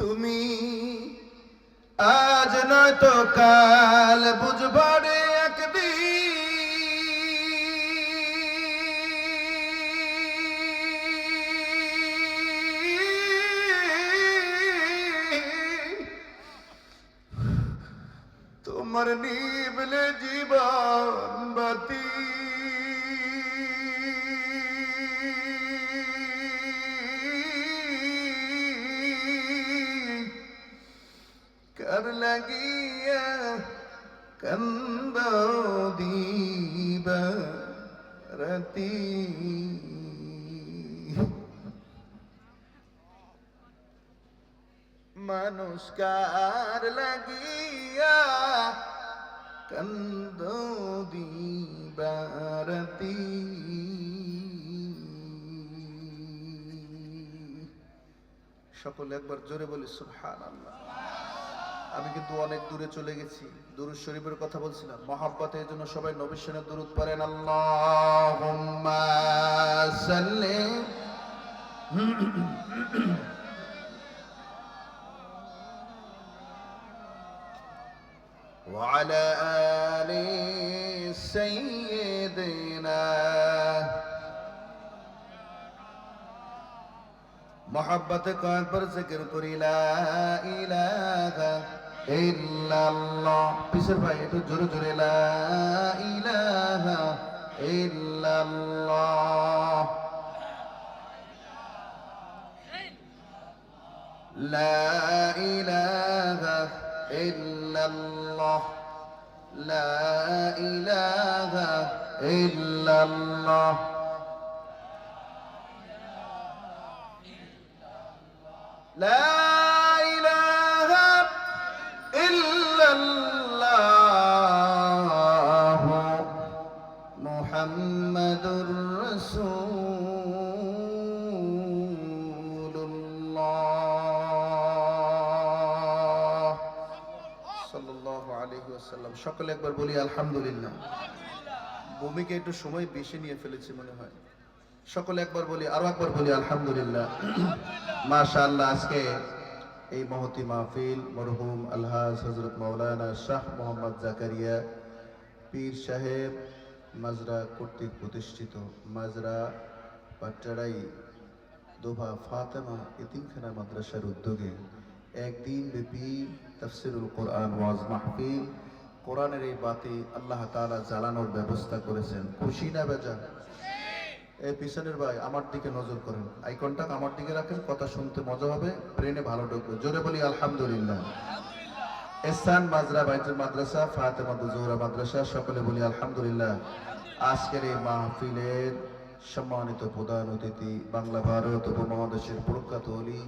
তুমি আজ নয়তো কাল বুঝবারে লাগিয়া কন্দ দীব রতি। মানুষকার লাগিয়া কন্দ দিবারতি সকলে একবার জোরে বলি সুবহান আল্লাহ আমি কিন্তু অনেক দূরে চলে গেছি দুরুদ শরীফের কথা বলছিলাম মহাব্বতে এই জন্য সবাই নবীর সেনের দুরুদ পড়েন আল্লাহুম্মা সাল্লি وعلى آل سيدنا محبت قائد پر ذکر کری لا الہ الا اللہ পিসের ভাই একটু জোরে জোরে লা ইলাহা ইল্লাল্লাহ لا إله إلا الله لا إله إلا الله لا সকলে একবার বলি আলহামদুলিল্লাহ। ভূমিকে একটু সময় বেশি নিয়ে ফেলেছি মনে হয়। সকলে একবার বলি, আরও একবার বলি আলহামদুলিল্লাহ। মাশা আল্লাহ আজকে এই মহতি মাহফিল মরহুম আলহাজ হজরত মৌলানা শাহ মোহাম্মদ জাকারিয়া পীর সাহেব মাজরা কর্তৃক প্রতিষ্ঠিত মাজরা পাট্টারাই দোভা ফাতেমা এতিমখানা মাদ্রাসার উদ্যোগে একদিন ব্যাপী তফসিরুল কোরআন ওয়াজ মাহফিল কোরআনের এই বাতি আল্লাহ তাআলা জ্বালানোর ব্যবস্থা করেছেন। খুশি না বেজা এই পিছনের ভাই, আমার দিকে নজর করেন। আই আমার দিকে রাখেন, কথা শুনতে মজা হবে ব্রেনে ভালো ঢুকবে। জোরে বলি, আলহামদুলিল্লাহ। এসান মাজরা, বাইতুল মাদ্রাসা, ফাতেমা জোহরা মাদ্রাসা, সকলে বলি, আলহামদুলিল্লাহ। আজকের এই মাহফিলের সম্মানিত প্রধান অতিথি, বাংলা ভারত উপমহাদেশের প্রখ্যাত অলি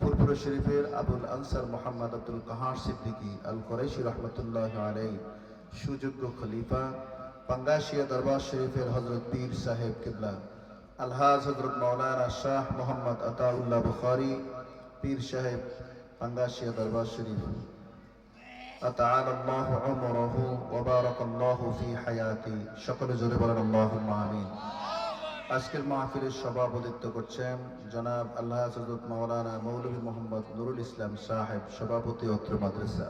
ফুরপুর শরীফের আবুল আনসার মোহাম্মদ আব্দুল কাহার সিদ্দিকী আল কোরাইশি রহমতুল্লাহ আলাই সুযোগ্য খলিফা পাঙ্গাশিয়া দরবার শরীফের হজরত পীর সাহেব কিবলা আলহাজ হজরত মৌলানা শাহ মোহাম্মদ আতাউল্লাহ বুখারি পীর সাহেব পাঙ্গাশিয়া দরবার শরীফ أتعالى الله عمره وبارك الله في حياتي সকলে জোরে বলেন اللهم آمين আজকের মাহফিলের সভাপতিত্ব করছেন জনাব আল্লাহ হজরত মাওলানা মৌলভী মোহাম্মদ নুরুল ইসলাম সাহেব, সভাপতি অত্র মাদ্রাসা।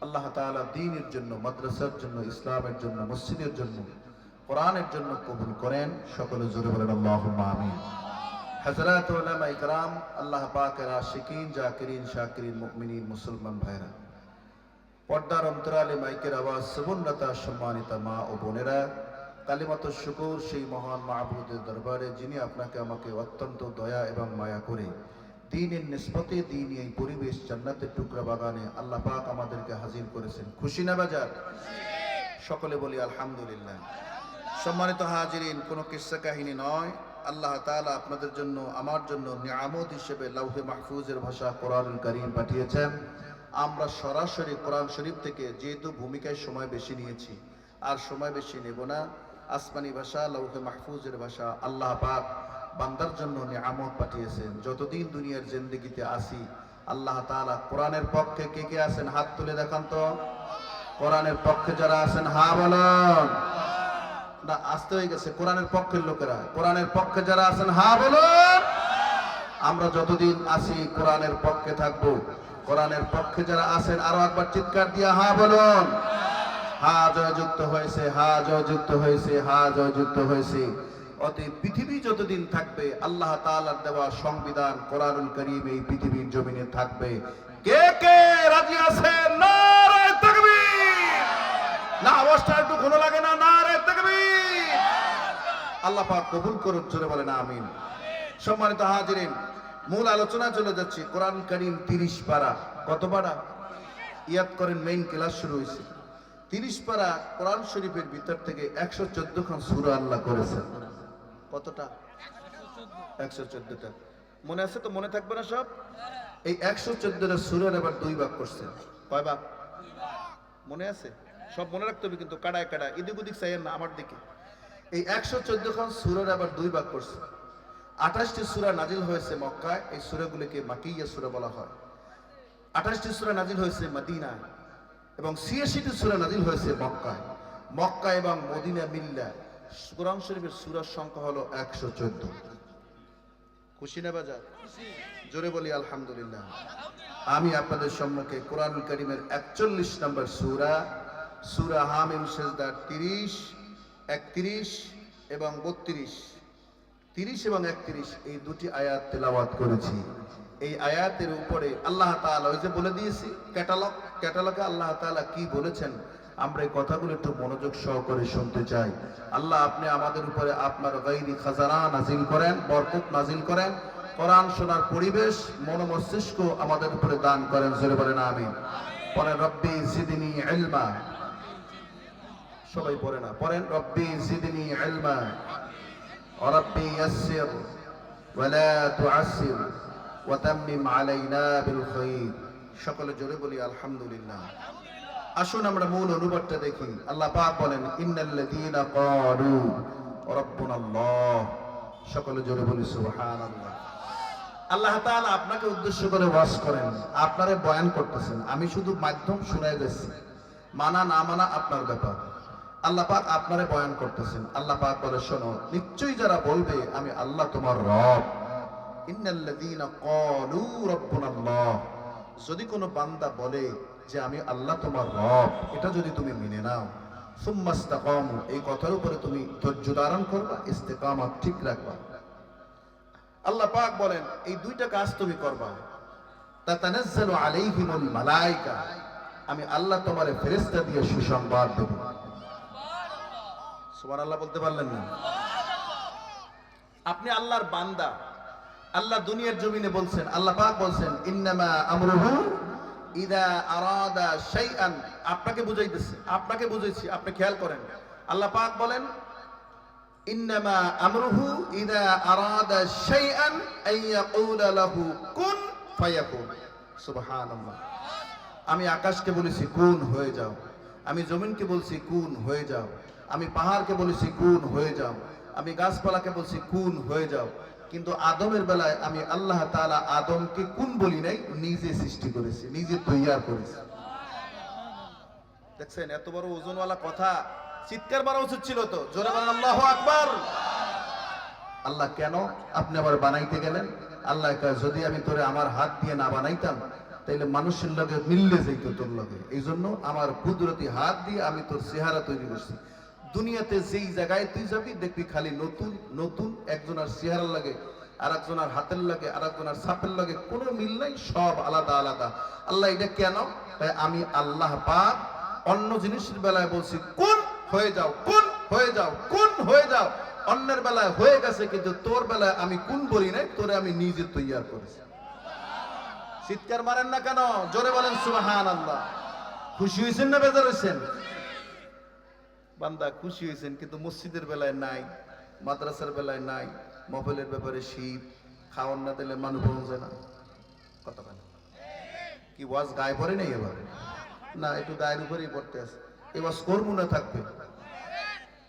আল্লাহ তাআলা দিনের জন্য, মাদ্রাসার জন্য, ইসলামের জন্য, মসজিদের জন্য, কোরআনের জন্য কবুল করেন। সকলে জোরে বলেন, আল্লাহুম্মা আমিন। উলামা ইকরাম, আল্লাহ পাকের আশিকিন, জাকিরিন, শাকিরিন, মুমিনিন, মুসলমান ভাইরা। পর্দার অন্তরালে মাইকের আওয়াজ, সুবর্ণতা, সম্মানিতা মা ও বোনেরা কালিমাত শুকুর সেই মহান মাহবুদের দরবারে, যিনি আপনাকে আমাকে অত্যন্ত দয়া এবং মায়া করে দিনের নিষ্পতি দিন এই পরিবেশ জান্নাতের টুকরা বাগানে আল্লাহ পাক আমাদেরকে হাজির করেছেন। খুশি না বাজার? সকলে বলি আলহামদুলিল্লাহ। সম্মানিত হাজিরিন, কোনো কিস্সা কাহিনী নয়। আল্লাহ তাআলা আপনাদের জন্য, আমার জন্য নিয়ামত হিসেবে লাউহে মাহফুজের ভাষা কোরআনুল করিম পাঠিয়েছেন। আমরা সরাসরি কোরআন শরীফ থেকে যেহেতু ভূমিকায় সময় বেশি নিয়েছি, আর সময় বেশি নেব না আসমানি ভাষা লৌহে মাহফুজের ভাষা, আল্লাহ পাক বান্দার জন্য নিয়ামত পাঠিয়েছেন। যতদিন দুনিয়ার জিন্দগিতে আসি আল্লাহ তাআলা কোরআনের পক্ষে কে কে আছেন হাত তুলে দেখান তো। কোরআনের পক্ষে যারা আছেন, হা বলুন। না, আসতে হয়ে গেছে, কোরআনের পক্ষের লোকেরা। কোরআনের পক্ষে যারা আছেন, হা বলুন। আমরা যতদিন আছি, কোরআনের পক্ষে থাকব। কোরআনের পক্ষে যারা আছেন, আরও একবার চিৎকার দিয়ে হা বলুন। হা জয়যুক্ত হয়েছে, হা জয়যুক্ত হয়েছে, হা জয়যুক্ত হয়েছে। অতএব পৃথিবী যতদিন থাকবে, আল্লাহ তাআলার দেওয়া সংবিধান, কোরআনুল করিম এই পৃথিবীর জমিনে থাকবে। কে কে রাজি আছেন নারায়ে তাকবীর! না, আওয়াজটা একটু ঘন লাগে না? নারায়ে তাকবীর! আল্লাহ পাক কবুল করুন, জোরে বলেন, আমিন। সম্মানিত হাজিরিন, মূল আলোচনা চলে যাচ্ছে। কোরআন করিম তিরিশ পারা। কত পারা? ইয়াদ করেন মেইন ক্লাস শুরু হয়েছে। তিরিশ পারা কোরআন শরীফের ভিতর থেকে একশো চোদ্দ খান সুরা আল্লাহ করেছেন। কতটা? একশো চোদ্দটা। মনে আছে তো? মনে থাকবে না সব? এই একশো চোদ্দটা সুরের আবার দুই ভাগ করছেন কয় ভাগ? মনে আছে? সব মনে রাখতে হবে কিন্তু কাড়ায় কাটায় এদিক ওদিক চাইয়েন না আমার দিকে। এই একশো চোদ্দ খান সুরের আবার দুই ভাগ করছে। আঠাশটি সুরা নাজিল হয়েছে মক্কায়। এই সুরাগুলিকে মাকিয়া সুরা বলা হয়। আঠাশটি সুরা নাজিল হয়েছে মদিনায়। এবং ছিয়াশিটি সুরা নাজিল হয়েছে মক্কায়। মক্কা এবং মদিনা মিল্লা। কোরআন শরীফের সুরার সংখ্যা হলো একশো চোদ্দ। খুশি না বাজার? জোরে বলি আলহামদুলিল্লাহ। আমি আপনাদের সম্মুখে কোরআন করিমের একচল্লিশ নম্বর সুরা সুরা হামিম সেজদার তিরিশ, একত্রিশ এবং বত্রিশ। তিরিশ এবং একত্রিশ, এই দুটি আয়াত তেলাওয়াত করেছি। এই আয়াতের উপরে আল্লাহ তাআলা ওই যে বলে দিয়েছি, ক্যাটালগ। ক্যাটালগে আল্লাহ তাআলা কি বলেছেন আমরা এই কথাগুলো একটু মনোযোগ সহকারে শুনতে চাই আল্লাহ আপনি আমাদের উপরে আপনার গাইরি খাজানা নাজিল করেন বরকত নাজিল করেন কোরআন শোনার পরিবেশ মন মস্তিষ্ক আমাদের উপরে দান করেন জোরে বলেন আমিন পরে রব্বি জিদিনী ইলমা সবাই পড়ে না পড়েন রব্বি জিদিনী ইলমা وربي يسر ولا تعسر وتمم علينا بالخير সকলে জোরে বলি, আলহামদুলিল্লাহ। আসুন আমরা মূল অনুবাদটা দেখি আল্লাহ পাক বলেন, ইন্নাল্লাযীনা ক্বালু, রাব্বুনাল্লাহ। সকলে জোরে বলি, সুবহানাল্লাহ। আল্লাহ তাআলা আপনাকে উদ্দেশ্য করে ওয়াজ করেন, আপনারে বয়ান করতেছেন। আমি শুধু মাধ্যম শুনাই দিচ্ছি মানা, না মানা আপনার ব্যাপার। আল্লাহ পাক আপনারে বয়ান করতেছেন। আল্লাহ পাক বলে, শোনো, নিশ্চয়ই যারা বলবে, আমি আল্লাহ তোমার রব। ইন্নাল্লাযীনা ক্বালু, রাব্বুনাল্লাহ। যদি কোনো বান্দা বলে যে আমি আল্লাহ তোমার রব, এটা যদি তুমি মেনে নাও, সুম্মাস্তাকামু, এই কথার উপরে তুমি ধৈর্য ধারণ করবা, ইস্তেকামাত ঠিক রাখবা। আল্লাহ পাক বলেন, এই দুইটা কাজ তুমি করবা। তাতানাজ্জালু আলাইহিমুল মালাইকা, আমি আল্লাহ তোমারে ফেরেশতা দিয়ে সুসংবাদ দেব। সুবহানাল্লাহ বলতে পারলেন না? আপনি আল্লাহর বান্দা আল্লাহ দুনিয়ার জমিনে বলছেন, আল্লাহ পাক বলছেন, ইন্নামা আমরুহু ইদা আরাদা শাইআন। আপনাকে বুঝাইতেছে, আপনাকে বুঝাইছি, আপনি খেয়াল করেন। আল্লাহ পাক বলেন, ইন্নামা আমরুহু ইদা আরাদা শাইআন আইয়াকুলা লাহু কুন ফায়াকুন। সুবহানাল্লাহ। আমি আকাশকে বলেছি, কুন, হয়ে যাও। আমি জমিনকে বলছি, কুন, হয়ে যাও। আমি পাহাড়কে বলেছি, কুন, হয়ে যাও। আমি গাছপালাকে বলছি, কুন, হয়ে যাও। কিন্তু আদমের বেলায় আমি আল্লাহ তাআলা আদমকে কুন বলি নাই, নিজে সৃষ্টি করেছি, নিজে তৈয়ার করেছি। দেখছেন, এত বড় ওজনওয়ালা কথা, চিৎকার মারা উচিত ছিল তো, জোরে আল্লাহু আকবার! আল্লাহ কেন? আপনি আবার বানাইতে গেলেন? আল্লাহ যদি আমি তোরে আমার হাত দিয়ে না বানাইতাম, তাইলে মানুষের লগে মিললে যাইত তোর লগে। এই জন্য আমার কুদরতি হাত দিয়ে আমি তোর চেহারা তৈরি করছি। দুনিয়াতে যেই জায়গায় তুই যাবি, দেখবি খালি নতুন নতুন একজনের চেহারা লাগে আর একজনের হাতের লাগে আর একজনের সাপের লাগে, কোনো মিল নাই, সব আলাদা আলাদা। আল্লাহ এটা কেন? তাই আমি আল্লাহ পাক অন্য জিনিসের বেলায় বলছি, কোন হয়ে যাও, কোন হয়ে যাও, কোন হয়ে যাও? অন্যের বেলায় হয়ে গেছে, কিন্তু তোর বেলায় আমি কোন বলি নাই, তোরে আমি নিজে তৈয়ার করেছি। চিৎকার মারেন না কেন? জোরে বলেন সুবাহান আল্লাহ খুশি হয়েছেন না বেজার হয়েছেন বান্দা খুশি হয়েছেন কিন্তু মসজিদের বেলায় নাই মাদ্রাসার বেলায় নাই মোবাইলের ব্যাপারে শীত খাওয়ান না দিলে মানুষ পৌঁছে না। কত কেন কি ওয়াজ গায়ে পড়ে নেই এবার? না একটু গায়ের উপরেই পড়তে আছে। এবার স্কোর মনে থাকবে।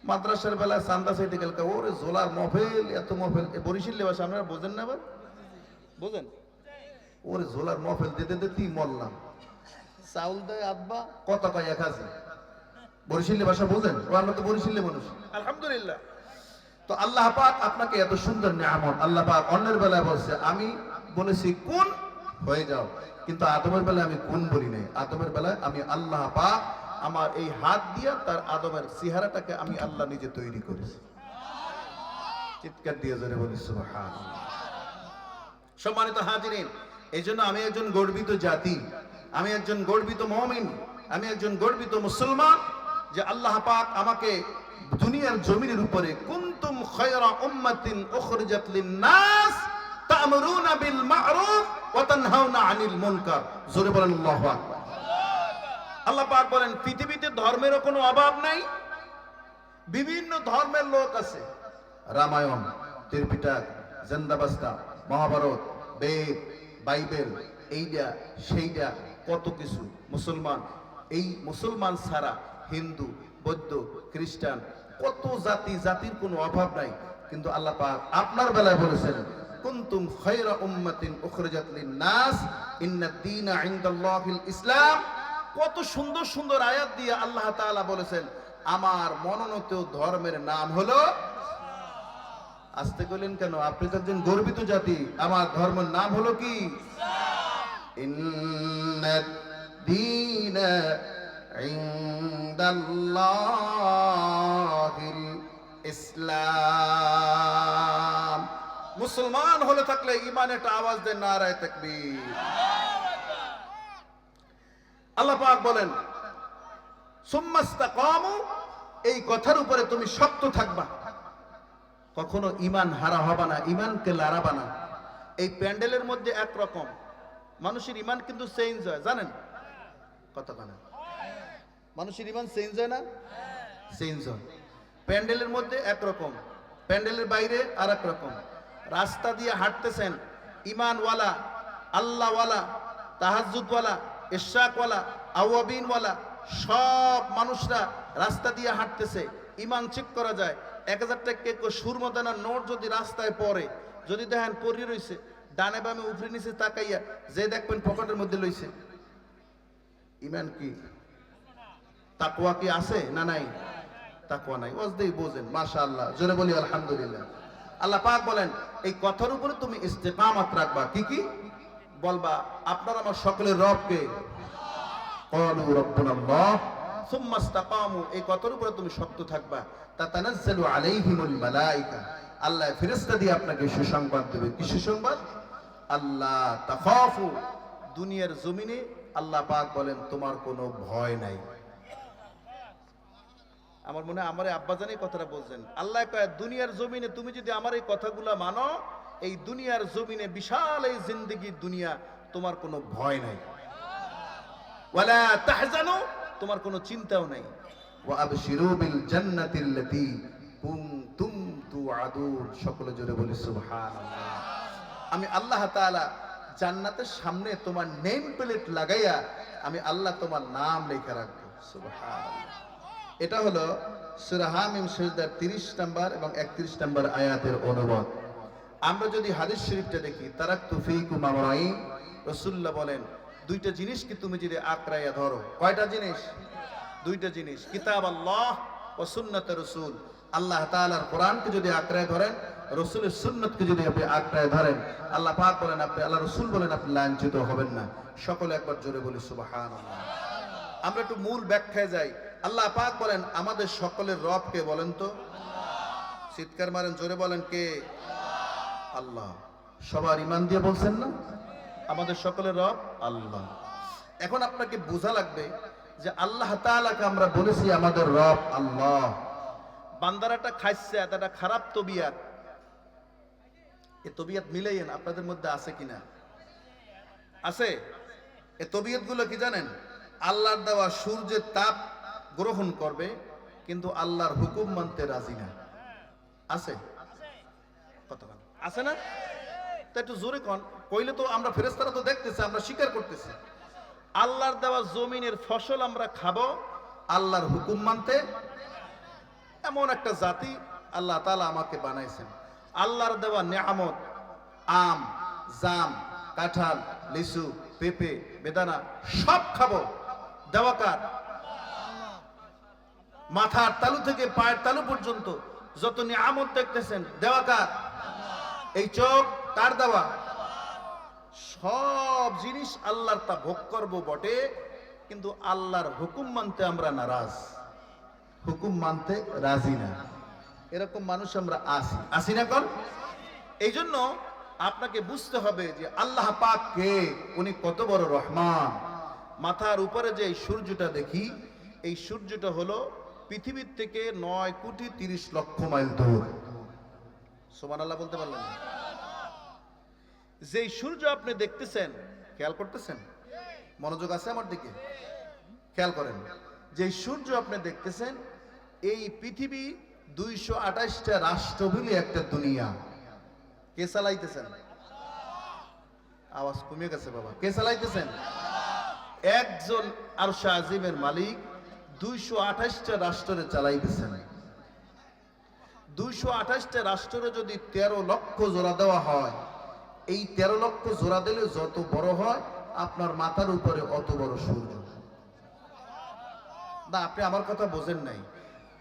মাদ্রাসার বেলায় চান্দা চাইতে গেল ওরে জোলার মফেল এত মফেল এ বরিশিল ভাষা আপনারা বোঝেন না এবার বোঝেন? ওরে ঝোলার মফেল দিতে দিতেই মরলাম। চাউল দেয় আব্বা। কত কয় এক হাজার বরিশিল্লি ভাষা বোঝেন? ও আমরা তো বরিশিল্লি মানুষ। আলহামদুলিল্লাহ। তো আল্লাহ পাক আপনাকে এত সুন্দর নিয়ামত আল্লাহ পাক অন্যের বেলায় বলছে আমি বলেছি কোন? হয়ে যাও। কিন্তু আদমের বেলায় আমি কোন বলি নাই। আদমের বেলায় আমি আল্লাহ পাক আমার এই হাত দিয়ে তার আদমের চেহারাটাকে আমি আল্লাহ নিজে তৈরি করেছি। চিৎকার দিয়ে জোরে বলি সুবহানাল্লাহ। সম্মানিত হাজিরিন এই জন্য আমি একজন গর্বিত জাতি আমি একজন গর্বিত মমিন আমি একজন গর্বিত মুসলমান। যে আল্লাহ পাক আমাকে দুনিয়ার জমিনের উপরে, কুনতুম খায়রা উম্মাতিন উখরিজাত লিন-নাস তা'মুরুনা বিল মা'রুফ ওয়া তানহাউনা আনিল মুনকার। জোরে বলেন আল্লাহু আকবার। আল্লাহ পাক বলেন, পৃথিবীতে ধর্মেরও কোনো অভাব নাই, বিভিন্ন ধর্মের লোক আছে। রামায়ণ, ত্রিপিটক, জেন্দাবাস্তা, মহাভারত, বেদ, বাইবেল এইটা সেইটা কত কিছু। মুসলমান, এই মুসলমান ছাড়া হিন্দু, বৌদ্ধ, খ্রিস্টান, কত জাতি, জাতির কোনো অভাব নাই। কিন্তু আল্লাহ পাক আপনার বেলায় বলেছেন, কুনতুম খায়রা উম্মাতিন উখরিজাত লিন-নাস ইন্নাদ দীনা ইনদাল্লাহিল ইসলাম। কত সুন্দর সুন্দর আয়াত দিয়ে আল্লাহ তাআলা বলেছেন, আমার মনোনীত ধর্মের নাম হলো আসতে কইলেন কেন? আপনি তো একজন গর্বিত জাতি। আমার ধর্মের নাম হলো কি? ইন্নাদ দীনা ইনদাল্লাহিল ইসলাম। মুসলমান হলে থাকলে ইমান একটা আওয়াজ দেন নারায় তাকবীর। আল্লাহ পাক বলেন, সুম্মাস্তাকামু, এই কথার উপরে তুমি শক্ত থাকবা। কখনো ইমান হারা হবা না ইমানকে লাড়াবা না। এই প্যান্ডেলের মধ্যে একরকম। মানুষের ইমান কিন্তু চেঞ্জ হয়, জানেন? কত কানা মানুষের ইমান চেঞ্জ হয় না? চেঞ্জ হয়। প্যান্ডেলের মধ্যে একরকম। প্যান্ডেলের বাইরে আর রকম রাস্তা দিয়ে হাঁটতেছেন, ইমানওয়ালা, আল্লাহওয়ালা তাহাজুদওয়ালা ইশাকওয়ালা আওয়াবিনওয়ালা, সব মানুষরা রাস্তা দিয়ে হাঁটতেছে। ইমান চেক করা যায়। এক হাজার টাকা সুরমদানার নোট যদি রাস্তায় পড়ে, যদি দেখেন পরি রইছে, ডানে বামে উপরে নিচে তাকাইয়া যে দেখবেন পকেটের মধ্যে লইছে। ইমান কি? তাকওয়া কি আছে না নাই? তাকুয়া নাই। ওজদেই বোঝেন, মাশাআল্লাহ। জোরে বলি, আলহামদুলিল্লাহ। আল্লাহ পাক বলেন, এই কথার উপরে তুমি ইস্তেকামাত রাখবা। কি কি? বলবা, আপনার আমার সকলের রবকে। ক্বালু রাব্বুনাল্লাহ সুম্মা ইসতাকামু, এই কথার উপরে তুমি শক্ত থাকবা। তাতানাজ্জালু আলাইহিমুল মালাইকা। আল্লাহ ফেরেশতা দিয়ে আপনাকে সুসংবাদ দেবে। কি সুসংবাদ? আল্লাহ তাখাফু, দুনিয়ার জমিনে আল্লাহ পাক বলেন, তোমার কোনো ভয় নাই। আমার মনে হয় আমার আব্বাজান এই কথাটা বলছেন। আল্লাহ কয় দুনিয়ার জমিনে তুমি যদি আমার এই কথাগুলা মানো এই দুনিয়ার জমিনে বিশাল এই জিন্দগির দুনিয়া তোমার কোনো ভয় নাই। ওয়ালা তাহজানু তোমার কোনো চিন্তাও নাই। ওয়া আবশিরু বিল জান্নাতিল্লাতী কুনতুম তুআদুন। সকলে জোরে বলি সুবহানাল্লাহ। আমি আল্লাহ তাআলা জান্নাতের সামনে তোমার নেম প্লেট লাগাইয়া আমি আল্লাহ তোমার নাম লেখা রাখব। সুবহানাল্লাহ। এটা হলো সূরা হামিম সুজদার 30 নাম্বার এবং 31 নাম্বার আয়াতের অনুবাদ। আমরা যদি হাদিস শরীফটা দেখি, তারাক্তু ফীকুম আমরাইন, রাসূলুল্লাহ বলেন, দুইটা জিনিস কি তুমি যদি আঁকড়াইয়া ধরো? কয়টা জিনিস? দুইটা জিনিস। কিতাব আল্লাহ ও সুন্নত রসুল। আল্লাহ তাআলার কোরআনকে যদি আঁকড়ায় ধরেন, রসুলের সুন্নতকে যদি আপনি আঁকড়ায় ধরেন, আল্লাহ পাক বলেন আপনি, আল্লাহ রসুল বলেন আপনি লাঞ্ছিত হবেন না। সকলে একবার জোরে বলি, সুবহানাল্লাহ। আমরা একটু মূল ব্যাখ্যায় যাই। আল্লাহ পাক বলেন, আমাদের সকলের রব কে বলেন তো? চিৎকার মারেন, জোরে বলেন কে? আল্লাহ। সবার ইমান দিয়ে বলছেন না? আমাদের সকলের রব আল্লাহ। এখন আপনাকে বোঝা লাগবে যে আল্লাহ তাআলাকে আমরা বলেছি আমাদের রব আল্লাহ। বান্দারাটা খাইছে একটা খারাপ তবিয়াত। এ তবিয়াত মিলেইন আপনাদের মধ্যে আছে কিনা? আছে। এ তবিয়তগুলো কি জানেন? আল্লাহর দেওয়া সূর্যের তাপ গ্রহণ করবে কিন্তু আল্লাহর হুকুম মানতে রাজি না। আছে? কতক্ষণ আছে না? তা একটু জোরে কন। কইলে তো আমরা ফেরেস্তারা তো দেখতেছি আমরা স্বীকার করতেছি। আল্লাহর দেওয়া জমিনের ফসল আমরা খাব আল্লাহর হুকুম মানতে। এমন একটা জাতি আল্লাহ তালা আমাকে বানাইছেন। আল্লাহর দেওয়া নিয়ামত আম জাম কাঁঠাল লিচু পেঁপে বেদানা সব খাব। দেওয়া কার? মাথার তালু থেকে পায়ের তালু পর্যন্ত যত নিয়ামত দেখতেছেন, দেওয়া কার? এই চোখ কার দেওয়া? সব জিনিস আল্লাহর তা ভোগ করব বটে, কিন্তু আল্লাহর হুকুম মানতে আমরা নারাজ। হুকুম মানতে রাজি না। এরকম মানুষ আমরা আসি আসি না কন এই জন্য আপনাকে বুঝতে হবে যে আল্লাহ পাক কে? উনি কত বড় রহমান। মাথার উপরে যে এই সূর্যটা দেখি, এই সূর্যটা হলো পৃথিবীর থেকে নয় কোটি তিরিশ লক্ষ মাইল দূর। সোমান আল্লাহ বলতে পারলেন? যেই সূর্য আপনি দেখতেছেন, খেয়াল করতেছেন? মনোযোগ আছে আমার দিকে? খেয়াল করেন যে সূর্য আপনি দেখতেছেন, এই পৃথিবী দুইশো আঠাশটা রাষ্ট্র মিলে একটা দুনিয়া। কে চালাইতেছেন? আওয়াজ কমে গেছে বাবা। কে চালাইতেছেন? একজন আর আজিমের মালিক দুইশো আঠাশটা রাষ্ট্রে চালাইতেছেন দুইশো আঠাশটা রাষ্ট্রে যদি তেরো লক্ষ জোড়া দেওয়া হয়, এই তেরো লক্ষ জোড়া দিলে যত বড় হয়, আপনার মাথার উপরে অত বড় সূর্য। না, আপনি আমার কথা বোঝেন নাই।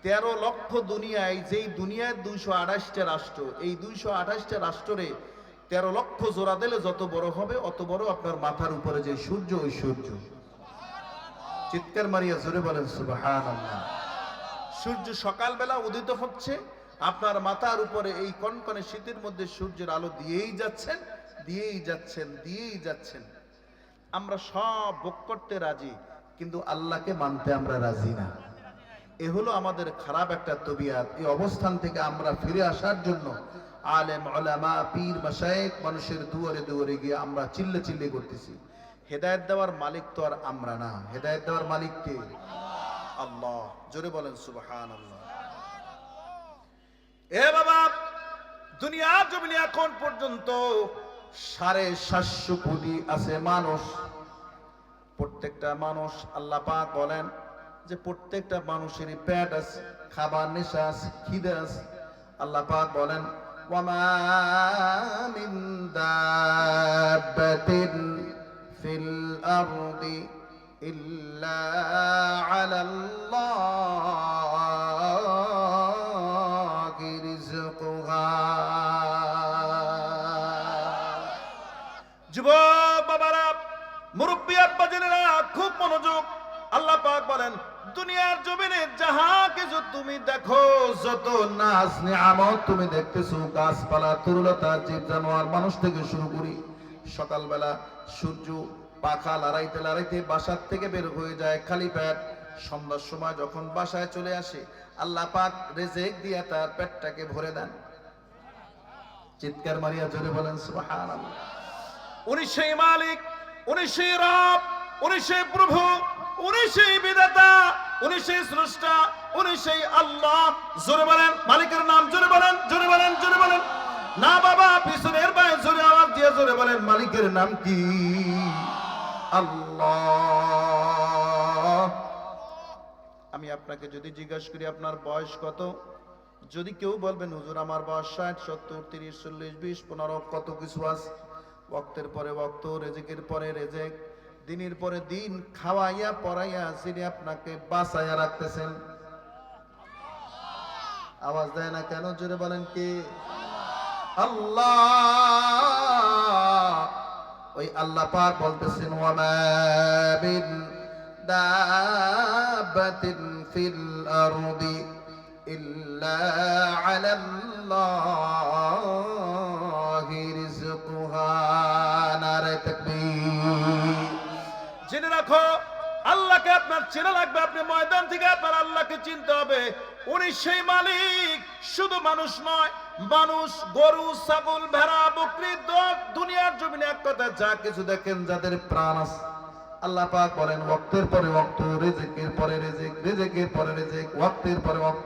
তেরো লক্ষ দুনিয়ায়, যেই দুনিয়ায় দুইশো আঠাশটা রাষ্ট্র, এই দুইশো আঠাশটা রাষ্ট্রে তেরো লক্ষ জোড়া দিলে যত বড় হবে, অত বড় আপনার মাথার উপরে যে সূর্য, ওই সূর্য। চিৎকার মারিয়া জোরে বলেন সুবহান সূর্য সকালবেলা উদিত হচ্ছে, আপনার মাথার উপরে এই কনকনে শীতের মধ্যে সূর্যের আলো দিয়েই যাচ্ছেন দিয়েই যাচ্ছেন দিয়েই যাচ্ছেন। আমরা সব ভোগ করতে রাজি, কিন্তু আল্লাহকে মানতে আমরা রাজি না। এ হলো আমাদের খারাপ একটা তবিয়াত। এই অবস্থান থেকে আমরা ফিরে আসার জন্য আলেম ওলামা পীর, মাশায়েখ, মানুষের দুয়ারে দুয়ারে গিয়ে আমরা চিল্লে চিল্লে করতেছি। হেদায়েত দেওয়ার মালিক তো আর আমরা না। হেদায়েত দেওয়ার মালিক কে? আল্লাহ। জোরে বলেন সুবহান আল্লাহ এ বাবা, দুনিয়া জমিনে এখন পর্যন্ত সাড়ে সাতশো কোটি আছে মানুষ। প্রত্যেকটা মানুষ আল্লাহ পাক বলেন যে প্রত্যেকটা মানুষেরই পেট আছে, খাবার নেশা আছে, খিদে আছে। আল্লাহ পাক বলেন ওয়ামা মিন ফিল আরদি ইল্লা আলাল্লাহি রিজকুহা যুবক বাবারা, মুরব্বী আব্বাজেনেরা খুব মনোযোগ। আল্লাহ পাক বলেন, দুনিয়ার জমিনে যাহা কিছু তুমি দেখো, যত নাচ নিয়ামত তুমি দেখতেছো, গাছপালা, তরুলতা জীব জানোয়ার মানুষ থেকে শুরু করি। সকালবেলা সূর্য পাখা লড়াইতে লড়াইতে বাসার থেকে বের হয়ে যায় খালি পেট। সন্ধ্যার সময় যখন বাসায় চলে আসে, আল্লাহ পাক রেজেক দিয়ে তার পেটটাকে ভরে দেন। চিৎকার মারিয়া জোরে বলেন সেই মালিক উনি রব প্রভু উনি সেই বিধাতা উনি সেই স্রষ্টা আল্লাহ। জোরে বলেন, মালিকের নাম জোরে বলেন জোরে বলেন জোরে বলেন না বাবা পিছনের পায়ে জোরে আওয়াজ দিয়ে জোরে বলেন মালিকের নাম কি? আল্লাহ। আমি আপনাকে যদি জিজ্ঞাসা করি, আপনার বয়স কত? যদি কেউ বলবেন হুজুর, আমার বয়স ষাট, সত্তর, তিরিশ, চল্লিশ, বিশ, পনেরো, কত কিছু আছে? ওক্তের পরে ওক্ত রেজেকের পরে রেজেক, দিনের পরে দিন খাওয়াইয়া, পড়াইয়া, যিনি আপনাকে বাঁচাইয়া রাখতেছেন। আওয়াজ দেয় না কেন? জোরে বলেন কি? আল্লাহ। ওই আল্লাহ পাক বলতেছেন, ওয়ামা বিন দাবাতিন ফিল আরদি ইল্লা আলাল্লাহি রিজকুহা নারে তাকবীর। জেনে রাখো, আল্লাহকে আপনার চেনা লাগবে, আপনি ময়দান থেকে আপনার আল্লাহকে চিনতে হবে। উনি সেই মালিক, শুধু মানুষ নয় মানুষ, গরু, ছাগল, ভেড়া, বকরি দুনিয়ার জমিনে এক কথা যা কিছু দেখেন যাদের প্রাণ আছে। আল্লাহ পাক বলেন, ওয়াক্তের পরে ওয়াক্ত, রেজেকের পরে রেজেক, রেজেকের পরে রেজেক, ওয়াক্তের পরে ওয়াক্ত।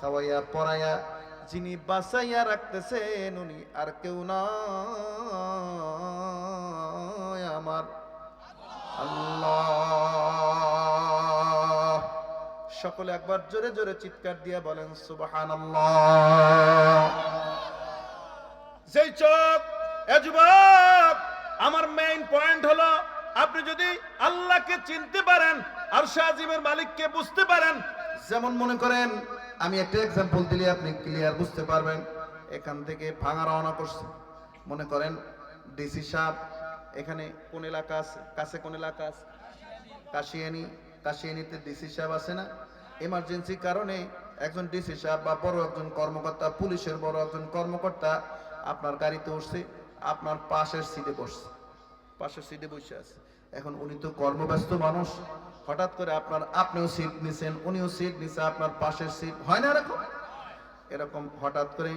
খাওয়াইয়া, পড়াইয়া, যিনি বাঁচাইয়া রাখতেছেন, উনি আর কেউ না আমার। আল্লাহ। সকলে একবার জোরে জোরে চিৎকার দিয়ে বলেন সুবাহান সেই চোখ আমার মেইন পয়েন্ট হলো, আপনি যদি আল্লাহকে চিনতে পারেন আর শাহজিমের মালিককে বুঝতে পারেন, যেমন মনে করেন, আমি একটা এক্সাম্পল দিলে আপনি ক্লিয়ার বুঝতে পারবেন, এখান থেকে ভাঙা রওনা করছে। মনে করেন ডিসি সাহেব, এখানে কোন এলাকা আছে? কাছে কোন এলাকা আছে? কাশিয়ানি, কাশিয়ানিতে ডিসি সাহেব আছে না? এমার্জেন্সি কারণে একজন ডিসি সাহেব বা বড় একজন কর্মকর্তা, পুলিশের বড় একজন কর্মকর্তা আপনার গাড়িতে উঠছে, আপনার পাশের সিটে বসছে। পাশের সিটে বসে আছে। এখন উনি তো কর্মব্যস্ত মানুষ। হঠাৎ করে আপনার, আপনিও সিট নিছেন, উনিও সিট নিছে, আপনার পাশের সিট হয় না এরকম? এরকম হঠাৎ করে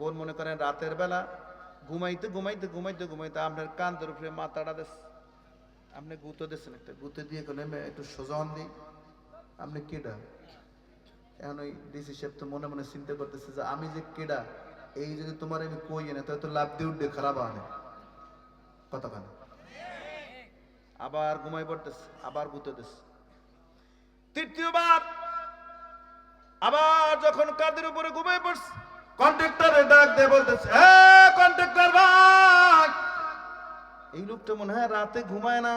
গোল মনে করেন রাতের বেলা ঘুমাইতে ঘুমাইতে ঘুমাইতে ঘুমাইতে আপনার কান্দের উপরে মাথাটা দেশ আপনি গুঁতো দিয়েছেন একটা, গুঁতো দিয়ে একটু সোজন দিই আপনি কেডা? এখন ওই ডিসি সাহেব তো মনে মনে চিন্তা করতেছে যে আমি যে কেডা, এই যদি তোমার আমি কই না তাহলে তো লাভ দিয়ে উঠবে, খারাপ আনে কতক্ষণ আবার ঘুমাই পড়তেছে, আবার গুঁতো দিচ্ছে তৃতীয়বার, আবার যখন কাদের উপরে ঘুমাই পড়ছে কন্ট্রাক্টরে ডাক দিয়ে বলতেছে হ্যাঁ কন্ট্রাক্টর ভাই! এই লোকটা মনে হয় রাতে ঘুমায় না,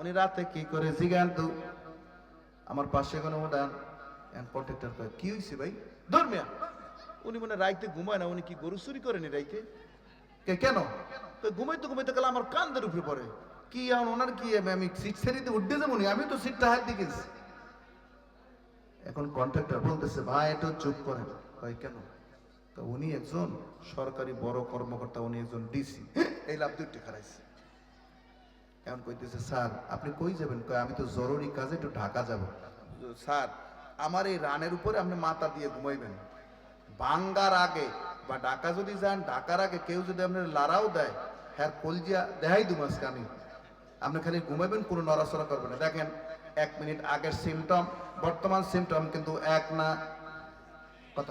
উনি রাতে কি করে জিগান তো? আমার পাশে কোনো উঠান কন্ট্রাক্টর কয় কি হয়েছে ভাই? ধর্মিয়া উনি মনে রাইতে ঘুমায় না উনি কি গরু চুরি করেনি রাইতে? কে কেন? তো ঘুমাইতে ঘুমাইতে গেলে আমার কান্দের উপরে পড়ে। কি এখন ওনার কি আমি- সিট ছেড়িতে উঠতে যাব? আমি তো সিটটা হাত দিয়ে গেছি। এখন কন্ট্রাক্টর বলতেছে ভাই একটু চুপ করেন। ভাই কেন? তো উনি একজন সরকারি বড় কর্মকর্তা উনি একজন ডিসি। এই লাভ দুইটি খারাইছে। এখন কইতেছে, স্যার, আপনি কই যাবেন? কয়, আমি তো জরুরি কাজে একটু ঢাকা যাব। স্যার, আমার এই রানের উপরে আপনি মাথা দিয়ে ঘুমাইবেন। বাঙ্গার আগে বা ঢাকা যদি যান, ঢাকার আগে কেউ যদি আপনার লারাও দেয় হ্যাঁ কলজিয়া দেখাই মাসকে আমি। আপনি খালি ঘুমাইবেন, কোনো নড়াচড়া করবেন না। দেখেন, এক মিনিট আগের সিমটম বর্তমান সিমটম কিন্তু এক না, কত?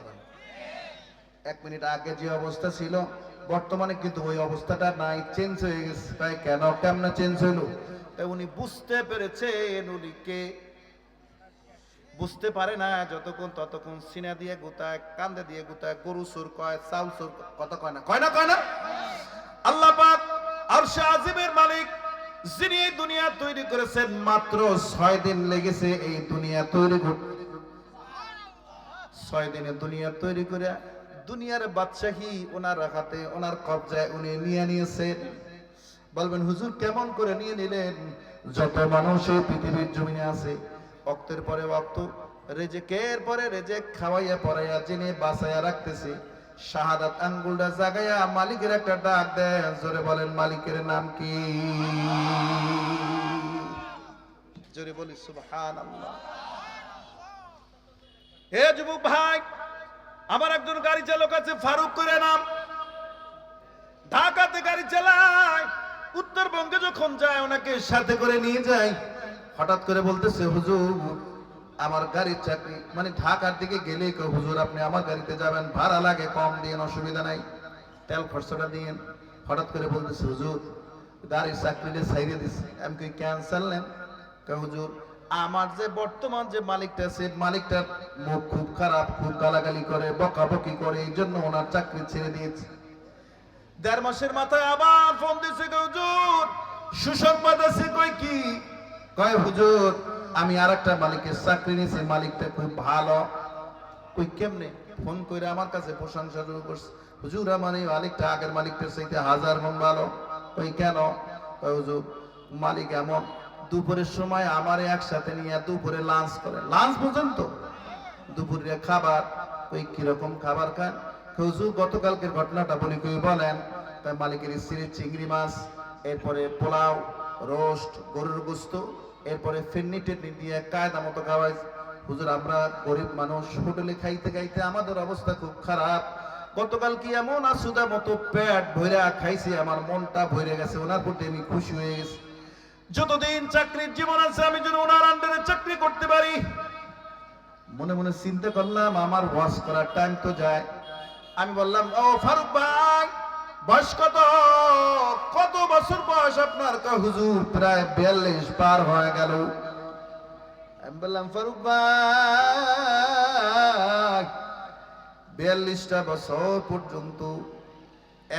এক মিনিট আগে যে অবস্থা ছিল বর্তমানে কিন্তু ওই অবস্থাটা নাই চেঞ্জ হয়ে গেছে। তাই কেন কেমন চেঞ্জ হইল উনি বুঝতে পেরেছেন উনি কে। বুঝতে পারে না যতক্ষণ ততক্ষণ সিনা দিয়ে গুতায়, কান্দে দিয়ে গুতায়, গরু সুর কয় চাউল সুর কত কয় না? কয় না কয় না? আল্লাহ পাক আরশে আজিমের মালিক, যিনি এই দুনিয়া তৈরি করেছেন, মাত্র ছয় দিন লেগেছে এই দুনিয়া তৈরি ছয় দিনে দুনিয়া তৈরি করে দুনিয়ার বাদশাহী ওনার হাতে, ওনার কবজায় উনি নিয়ে নিয়েছেন বলবেন, হুজুর, কেমন করে নিয়ে নিলেন? যত মানুষ এই পৃথিবীর জমিনে আছে, অক্তের পরে অক্ত, রেজেকের পরে রেজেক খাওয়াইয়া পড়াইয়া জেনে বাঁচাইয়া রাখতেছে। শাহাদাত আঙ্গুলটা জাগাইয়া মালিকের একটা ডাক দেয়। জোরে বলেন, মালিকের নাম কি? জোরে বলি, সুবহানাল্লাহ। হে যুবক ভাই আমার একজন গাড়ি চালক আছে, ফারুক করে নাম। ঢাকাতে গাড়ি চালায়, উত্তরবঙ্গে যখন যায়, ওনাকে সাথে করে নিয়ে যায়। হঠাৎ করে বলতেছে, হুজুর, আমার গাড়ির চাকরি মানে ঢাকার দিকে গেলে হুজুর, আপনি আমার গাড়িতে যাবেন, ভাড়া লাগে, কম দিন অসুবিধা নাই, তেল খরচাটা দিন হঠাৎ করে বলতেছে, হুজুর, গাড়ির চাকরিটা ছাইড়ে দিছে। আমি কই, ক্যান্সেল নেন। হুজুর আমার যে বর্তমান যে মালিকটা আছে মালিকটার মুখ খুব খারাপ খুব গালাগালি করে বকাবকি করে এই জন্য ওনার চাকরি ছেড়ে দিয়েছে। দেড় মাসের মাথায় আবার ফোন দিছে কয়, হুজুর সুসংবাদ আছে কই কি? কয় হুজুর আমি আর একটা মালিকের চাকরি নিয়েছি মালিকটা খুব ভালো। কই কেমনে? ফোন করে আমার কাছে প্রশংসা শুরু করছে। হুজুর আমার এই মালিকটা আগের মালিকটার চাইতে হাজার গুণ ভালো। কই কেন? কই হুজুর মালিক এমন দুপুরের সময় আমারে একসাথে নিয়ে দুপুরে লাঞ্চ করে। লাঞ্চ পর্যন্ত দুপুরে খাবার ওই কীরকম খাবার খান হুজুর গতকালকের ঘটনাটা বলি কই বলেন? তাই মালিকের স্ত্রীর চিংড়ি মাছ, এরপরে পোলাও, রোস্ট, গরুর গোস্ত, এরপরে ফেন্নি টেন্নি দিয়ে কায়দা মতো খাওয়াই। হুজুর, আমরা গরিব মানুষ, হোটেলে খাইতে খাইতে আমাদের অবস্থা খুব খারাপ। গতকাল কি এমন আসুদা মতো পেট ভইরা খাইছি, আমার মনটা ভরে গেছে, ওনার প্রতি আমি খুশি হয়ে গেছি। যতদিন চাকরির জীবন আছে, আমি যেন ওনার আন্ডারে চাকরি করতে পারি। মনে মনে চিন্তা করলাম, আমার ওয়াশ করার টাইম তো যায়। আমি বললাম, ও ফারুক ভাই, বয়স কত? কত বছর বয়স আপনার? হুজুর, প্রায় বিয়াল্লিশ পার হয়ে গেল। আমি বললাম, ফারুক ভাই, বিয়াল্লিশটা বছর পর্যন্ত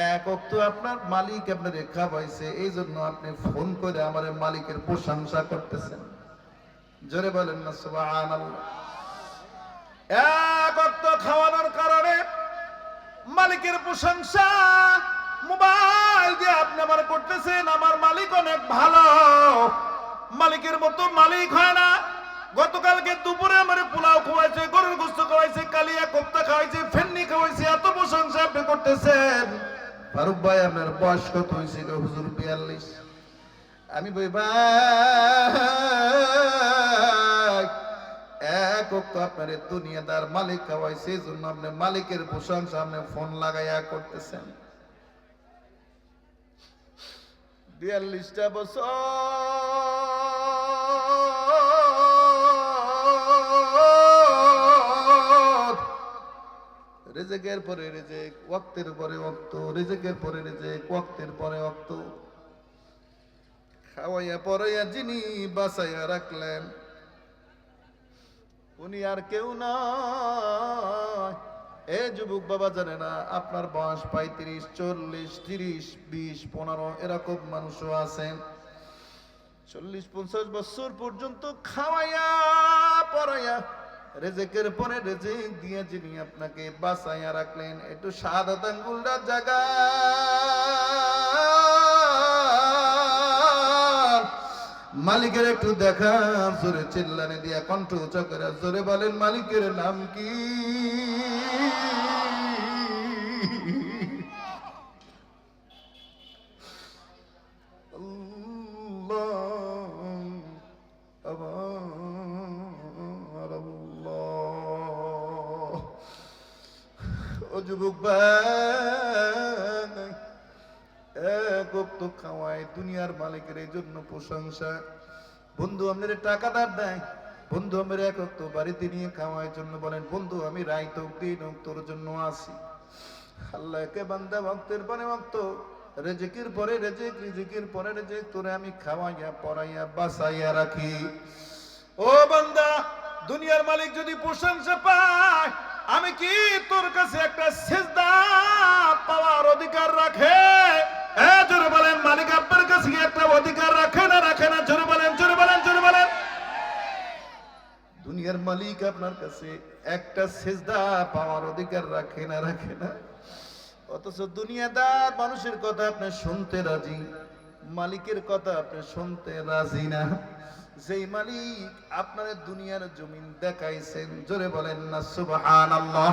এক অক্ত আপনার মালিক আপনার পাইছে এই জন্য আপনি ফোন করে আমার মালিকের প্রশংসা করতেছেন। জোরে বলেন না এক এক অক্ত খাওয়ানোর কারণে মালিকের প্রশংসা মোবাইল দিয়ে আপনি আমার করতেছেন, আমার মালিক অনেক ভালো। মালিকের মতো মালিক হয় না। গতকালকে দুপুরে আমার পোলাও খাওয়াইছে, গরুর গোস্ত খাওয়াইছে, কালিয়া কোপ্তা খাওয়াইছে, ফেন্নি খাওয়াইছে, এত প্রশংসা আপনি করতেছেন। ফারুক ভাই, আপনার বয়স কত হয়েছে হুজুর বিয়াল্লিশ। আমি বই এক আপনার দুনিয়াদার মালিক এই জন্য মালিকের ফোন লাগাইয়া করতেছেন। বিয়াল্লিশটা বছর রেজেকের পরে রেজেক, ওয়াক্তের পরে ওয়াক্ত, রেজেকের পরে রেজেক, ওয়াক্তের পরে ওয়াক্ত। খাওয়াইয়া পরাইয়া যিনি বাসাইয়া রাখলেন, উনি আর কেউ না এ যুবক বাবা জানে না, আপনার বয়স পঁয়ত্রিশ, চল্লিশ, তিরিশ, বিশ, পনেরো, এরকম মানুষও আছেন। চল্লিশ, পঞ্চাশ বছর পর্যন্ত খাওয়াইয়া পড়াইয়া রেজেকের পরে রেজেক দিয়ে যিনি আপনাকে বাসাইয়া রাখলেন, একটু সাদা আঙ্গুলটা জাগা মালিকের একটু দেখা জোরে চিল্লানে দিয়া কণ্ঠ উঁচা জোরে বলেন, মালিকের নাম কি? যুবক ভাই এক অক্ত খাওয়ায় দুনিয়ার মালিকের এই জন্য প্রশংসা। বন্ধু আমাদের টাকা দার দেয়। বন্ধু, আমার এক অক্ত বাড়িতে নিয়ে খাওয়ার জন্য বলেন, বন্ধু, আমি রাইত দিন তোর জন্য আসি। আল্লাহকে বান্দা ভক্তের পরে ভক্ত। রেজেকের পরে রেজেক, রিজিকের পরে রেজেক, তোরে আমি খাওয়াইয়া, পড়াইয়া বাসাইয়া রাখি। ও বান্দা, দুনিয়ার মালিক যদি প্রশংসা পায় আমি কি তোর কাছে একটা সেজদা পাওয়ার অধিকার রাখে? এ, জোরে বলেন, মালিক আপনার কাছে কি একটা অধিকার রাখে না রাখে না? জোরে বলেন জোরে বলেন জোরে বলেন। দুনিয়ার মালিক আপনার কাছে একটা সেজদা পাওয়ার অধিকার রাখে না রাখে না? অথচ দুনিয়াদার মানুষের কথা আপনি শুনতে রাজি, মালিকের কথা আপনি শুনতে রাজি না। যেই মালিক আপনার দুনিয়ার জমিন দেখাইছেন জোরে বলেন না সুবহানাল্লাহ।